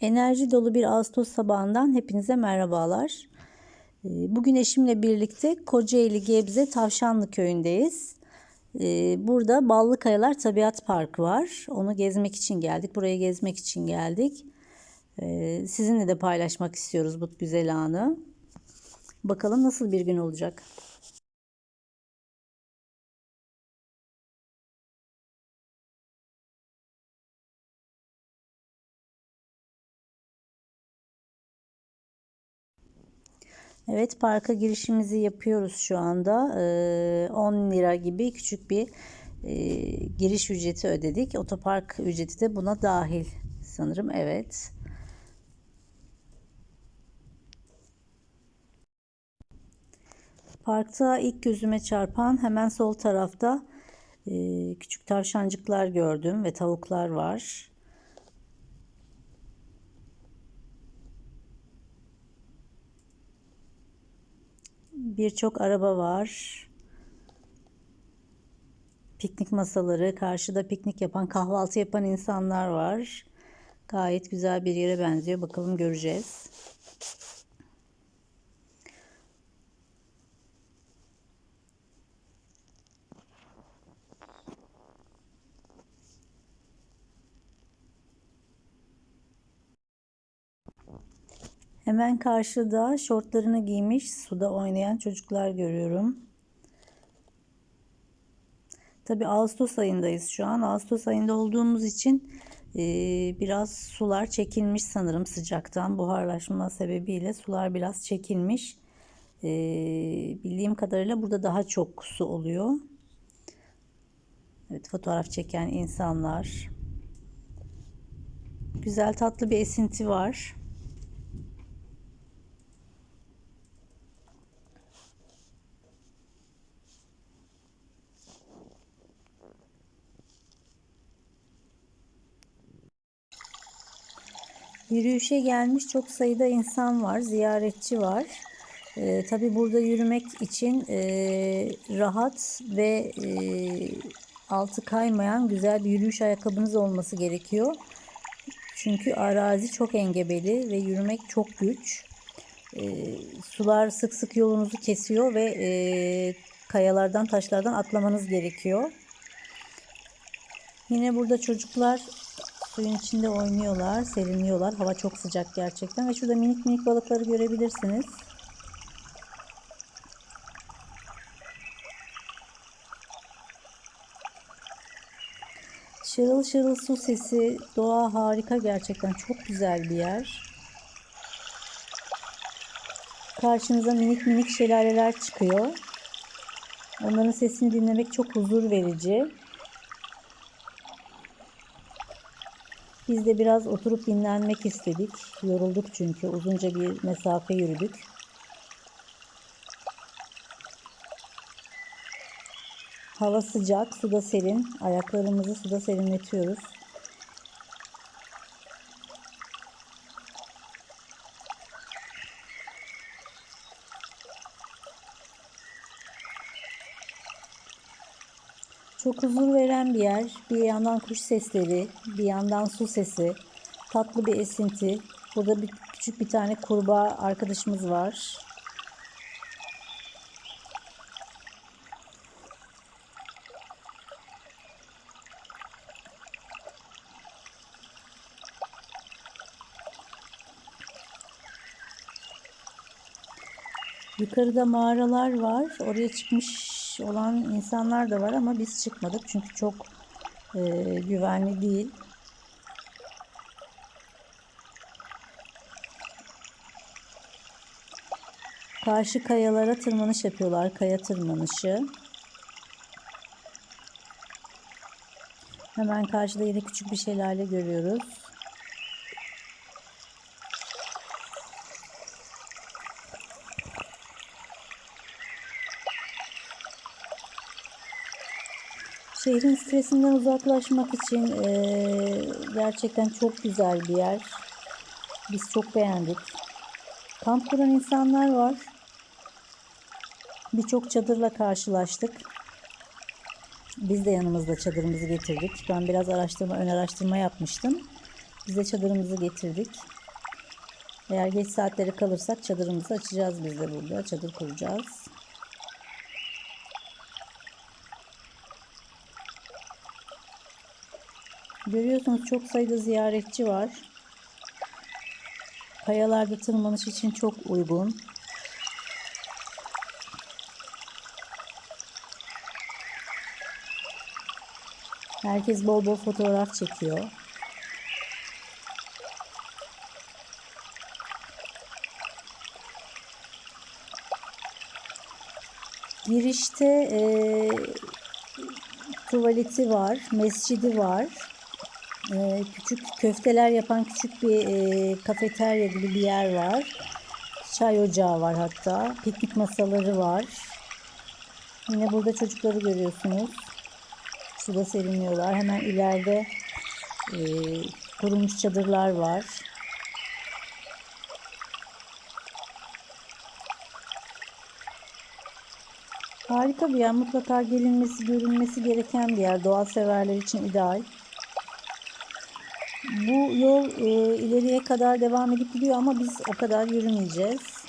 Enerji dolu bir Ağustos sabahından hepinize merhabalar. Ee, Bugün eşimle birlikte Kocaeli Gebze Tavşanlı köyündeyiz. Ee, Burada Ballıkayalar Tabiat Parkı var. Onu gezmek için geldik. Burayı gezmek için geldik. Ee, Sizinle de paylaşmak istiyoruz bu güzel anı. Bakalım nasıl bir gün olacak. Evet parka girişimizi yapıyoruz şu anda. Ee, 10 lira gibi küçük bir e, giriş ücreti ödedik. Otopark ücreti de buna dahil sanırım. Evet. Parkta ilk gözüme çarpan hemen sol tarafta e, küçük tavşancıklar gördüm ve tavuklar var. Birçok araba var. Piknik masaları, karşıda piknik yapan, kahvaltı yapan insanlar var. Gayet güzel bir yere benziyor. Bakalım göreceğiz. Hemen karşıda şortlarını giymiş suda oynayan çocuklar görüyorum. Tabi Ağustos ayındayız şu an. Ağustos ayında olduğumuz için e, biraz sular çekilmiş sanırım sıcaktan. Buharlaşma sebebiyle sular biraz çekilmiş. E, bildiğim kadarıyla burada daha çok su oluyor. Evet fotoğraf çeken insanlar. Güzel tatlı bir esinti var. Yürüyüşe gelmiş çok sayıda insan var, ziyaretçi var. Ee, tabii burada yürümek için e, rahat ve e, altı kaymayan güzel bir yürüyüş ayakkabınız olması gerekiyor. Çünkü arazi çok engebeli ve yürümek çok güç. E, sular sık sık yolunuzu kesiyor ve e, kayalardan, taşlardan atlamanız gerekiyor. Yine burada çocuklar Suyun içinde oynuyorlar, serinliyorlar. Hava çok sıcak gerçekten. Ve şurada minik minik balıkları görebilirsiniz. Şırıl şırıl su sesi, doğa harika gerçekten. Çok güzel bir yer. Karşınıza minik minik şelaleler çıkıyor. Onların sesini dinlemek çok huzur verici. Biz de biraz oturup dinlenmek istedik. Yorulduk çünkü uzunca bir mesafe yürüdük. Hava sıcak, suda serin. Ayaklarımızı suda serinletiyoruz. Çok huzur veren bir yer. Bir yandan kuş sesleri, bir yandan su sesi, tatlı bir esinti. Burada bir küçük bir tane kurbağa arkadaşımız var. Yukarıda mağaralar var. Oraya çıkmış olan insanlar da var ama biz çıkmadık çünkü çok e, güvenli değil. Karşı kayalara tırmanış yapıyorlar. Kaya tırmanışı. Hemen karşıda yine küçük bir şelale görüyoruz. Şehrin stresinden uzaklaşmak için e, gerçekten çok güzel bir yer. Biz çok beğendik. Kamp kuran insanlar var. Birçok çadırla karşılaştık. Biz de yanımızda çadırımızı getirdik. Ben biraz araştırma, ön araştırma yapmıştım. Biz de çadırımızı getirdik. Eğer geç saatlere kalırsak çadırımızı açacağız biz de burada. Çadır kuracağız. Görüyorsunuz çok sayıda ziyaretçi var. Kayalarda tırmanış için çok uygun. Herkes bol bol fotoğraf çekiyor. Girişte e, tuvaleti var, mescidi var. E, küçük köfteler yapan küçük bir e, kafeterya gibi bir yer var. Çay ocağı var hatta. Piknik masaları var. Yine burada çocukları görüyorsunuz. Suda serinliyorlar. Hemen ileride e, kurulmuş çadırlar var. Harika bir yer. Mutlaka gelinmesi, görülmesi gereken bir yer. Doğa severler için ideal. Bu yol e, ileriye kadar devam edip gidiyor ama biz o kadar yürümeyeceğiz.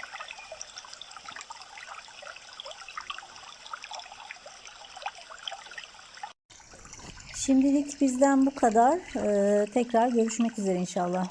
Şimdilik bizden bu kadar. Ee, tekrar görüşmek üzere inşallah.